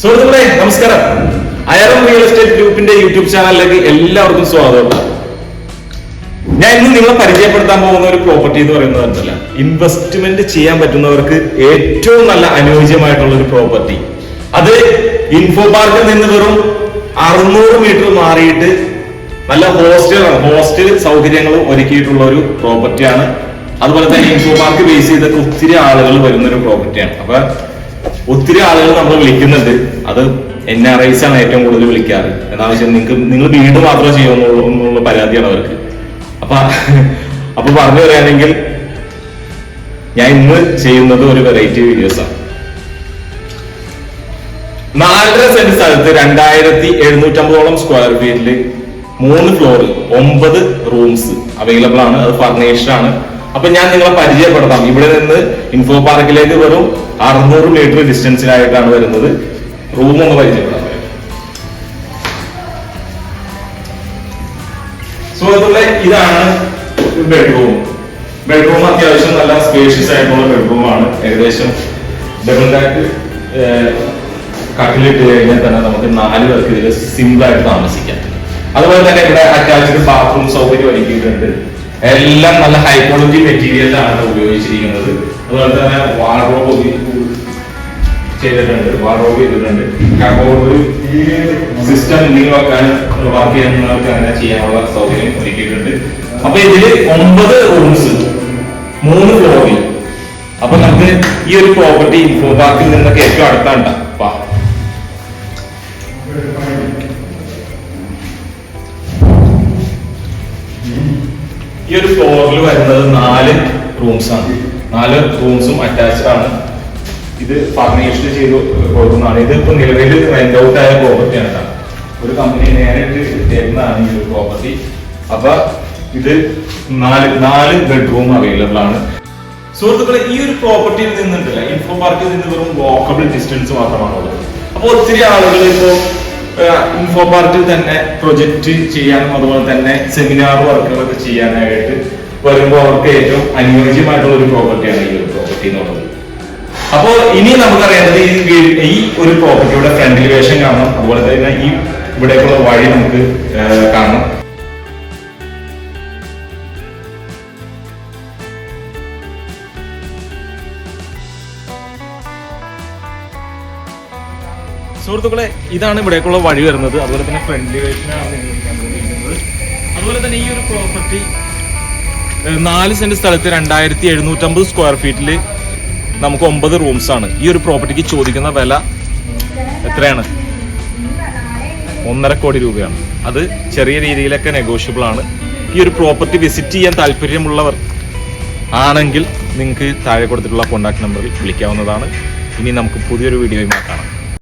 സുഹൃത്തുക്കളെ നമസ്കാരം. അയറം real estate ഗ്രൂപ്പിന്റെ യൂട്യൂബ് ചാനലിലേക്ക് എല്ലാവർക്കും സ്വാഗതം. ഞാൻ ഇന്ന് നിങ്ങളെ പരിചയപ്പെടുത്താൻ പോകുന്ന ഒരു പ്രോപ്പർട്ടി എന്ന് പറയുന്നത് കണ്ടല്ല ഇൻവെസ്റ്റ്മെന്റ് ചെയ്യാൻ പറ്റുന്നവർക്ക് ഏറ്റവും നല്ല അനുയോജ്യമായിട്ടുള്ള ഒരു പ്രോപ്പർട്ടി അത് ഇൻഫോ പാർക്കിൽ നിന്ന് വെറും അറുന്നൂറ് മീറ്റർ മാറിയിട്ട് നല്ല ഹോസ്റ്റലാണ് ഹോസ്റ്റൽ സൗകര്യങ്ങൾ ഒരുക്കിയിട്ടുള്ള ഒരു പ്രോപ്പർട്ടിയാണ് അതുപോലെ തന്നെ ഇൻഫോ പാർക്ക് ബേസ് ചെയ്തൊക്കെ ഒത്തിരി ആളുകൾ വരുന്ന ഒരു പ്രോപ്പർട്ടിയാണ് അപ്പൊ ഒത്തിരി ആളുകൾ നമ്മൾ വിളിക്കുന്നുണ്ട്. അത് എൻ ആർ ഐസ് ആണ് ഏറ്റവും കൂടുതൽ വിളിക്കാറ്. എന്താണെന്ന് വെച്ചാൽ നിങ്ങൾക്ക് നിങ്ങൾ വീട് മാത്രമേ ചെയ്യുന്നുള്ളൂ എന്നുള്ള പരാതിയാണ് അവർക്ക്. അപ്പൊ അപ്പൊ പറഞ്ഞു പറയുകയാണെങ്കിൽ ഞാൻ ഇന്ന് ചെയ്യുന്നത് ഒരു വെറൈറ്റി വീഡിയോസ് ആണ്. നാലര സെന്റ് സ്ഥലത്ത് രണ്ടായിരത്തി എഴുന്നൂറ്റമ്പതോളം സ്ക്വയർ ഫീറ്റിൽ മൂന്ന് ഫ്ലോറിൽ ഒമ്പത് റൂംസ് അവൈലബിൾ ആണ്. അത് ഫർണിഷ്ഡ് ആണ്. അപ്പൊ ഞാൻ നിങ്ങളെ പരിചയപ്പെടുത്താം. ഇവിടെ നിന്ന് ഇൻഫോ പാർക്കിലേക്ക് വെറും അറുന്നൂറ് മീറ്റർ ഡിസ്റ്റൻസിലായിട്ടാണ് വരുന്നത്. റൂം ഒന്ന് പരിചയപ്പെടാം സുഹൃത്തുക്കളെ ഇതാണ് ബെഡ്റൂം ബെഡ്റൂം അത്യാവശ്യം നല്ല സ്പേഷ്യസ് ആയിട്ടുള്ള ബെഡ്റൂം ആണ്. ഏകദേശം ഡബിൾ ഡാക്ക് കട്ടിലിട്ട് കഴിഞ്ഞാൽ തന്നെ നമുക്ക് നാല് പേർക്ക് ഇതിൽ സിമ്പിൾ ആയിട്ട് താമസിക്കാം. അതുപോലെ തന്നെ ഇവിടെ അറ്റാച്ച്ഡ് ബാത്റൂം സൗകര്യം ഒരുക്കിയിട്ടുണ്ട്. എല്ലാം നല്ല ഹൈ ക്വാളിറ്റി മെറ്റീരിയലാണ് ഉപയോഗിച്ചിരിക്കുന്നത്. അതുപോലെ തന്നെ വാർഡ്രോബ് ചെയ്തിട്ടുണ്ട് വാർഡ്രോബ് ചെയ്തിട്ടുണ്ട്. കബോർഡ് സിസ്റ്റം എന്തെങ്കിലും വെക്കാൻ വർക്ക് ചെയ്യുന്നവർക്ക് അങ്ങനെ ചെയ്യാനുള്ള സൗകര്യം ഒരുക്കിയിട്ടുണ്ട്. അപ്പൊ ഇതിൽ ഒമ്പത് റൂംസ് മൂന്ന് ഫ്ലോറിൽ അപ്പൊ നമുക്ക് ഈ ഒരു പ്രോപ്പർട്ടി ഇൻഫോ പാർക്കിൽ നിന്നൊക്കെ ഏറ്റവും അടുത്താണ്ട ഈ ഒരു ഫ്ലോറിൽ വരുന്നത് നാല് റൂംസ് ആണ്. നാല് റൂംസും അറ്റാച്ച്ഡ് ആണ്. ഇത് ഫർണിഷ്ഡ് ചെയ്ത് കൊടുക്കുന്നതാണ്. ഇത് ഇപ്പൊ നിലവിൽ റെന്റ് ഔട്ട് ആയ പ്രോപ്പർട്ടിയാണ് ഒരു കമ്പനി നേരിട്ട് തരുന്നതാണ് ഈ ഒരു പ്രോപ്പർട്ടി അപ്പൊ ഇത് നാല് നാല് ബെഡ്റൂം അവൈലബിൾ ആണ്. സുഹൃത്തുക്കളെ ഈ ഒരു പ്രോപ്പർട്ടിയിൽ നിന്നുണ്ടല്ല? ഇൻഫോ പാർക്കിൽ നിന്ന് വെറും വാക്കബിൾ ഡിസ്റ്റൻസ് മാത്രമാണുള്ളത് അപ്പോൾ ഒത്തിരി ആളുകൾ ഇപ്പോൾ ഇൻഫോ പാർട്ടിൽ തന്നെ പ്രൊജക്റ്റ് ചെയ്യാനും അതുപോലെ തന്നെ സെമിനാർ വർക്കുകളൊക്കെ ചെയ്യാനായിട്ട് വരുമ്പോൾ അവർക്ക് ഏറ്റവും അനുയോജ്യമായിട്ടുള്ള ഒരു പ്രോപ്പർട്ടിയാണ് ഈ ഒരു പ്രോപ്പർട്ടി എന്നുള്ളത് അപ്പോൾ ഇനി നമുക്കറിയേണ്ടത് ഈ ഈ ഒരു പ്രോപ്പർട്ടിയുടെ ഫ്രണ്ട് വേഷം കാണണം അതുപോലെ തന്നെ ഈ ഇവിടേക്കുള്ള വഴി നമുക്ക് കാണണം സുഹൃത്തുക്കളെ ഇതാണ് ഇവിടേക്കുള്ള വഴി വരുന്നത്. അതുപോലെ തന്നെ ഫ്രണ്ട് വേഷനാണ് അതുപോലെ തന്നെ ഈ ഒരു പ്രോപ്പർട്ടി നാല് സെന്റ് സ്ഥലത്ത് രണ്ടായിരത്തി എഴുന്നൂറ്റമ്പത് സ്ക്വയർ ഫീറ്റിൽ നമുക്ക് ഒമ്പത് റൂംസ് ആണ്. ഈ ഒരു പ്രോപ്പർട്ടിക്ക് ചോദിക്കുന്ന വില എത്രയാണ്? ഒന്നര കോടി രൂപയാണ്. അത് ചെറിയ രീതിയിലൊക്കെ നെഗോഷ്യബിൾ ആണ്. ഈ ഒരു പ്രോപ്പർട്ടി വിസിറ്റ് ചെയ്യാൻ താല്പര്യമുള്ളവർ ആണെങ്കിൽ നിങ്ങൾക്ക് താഴെ കൊടുത്തിട്ടുള്ള കോൺടാക്ട് നമ്പറിൽ വിളിക്കാവുന്നതാണ്. ഇനി നമുക്ക് പുതിയൊരു വീഡിയോയുമായി കാണാം.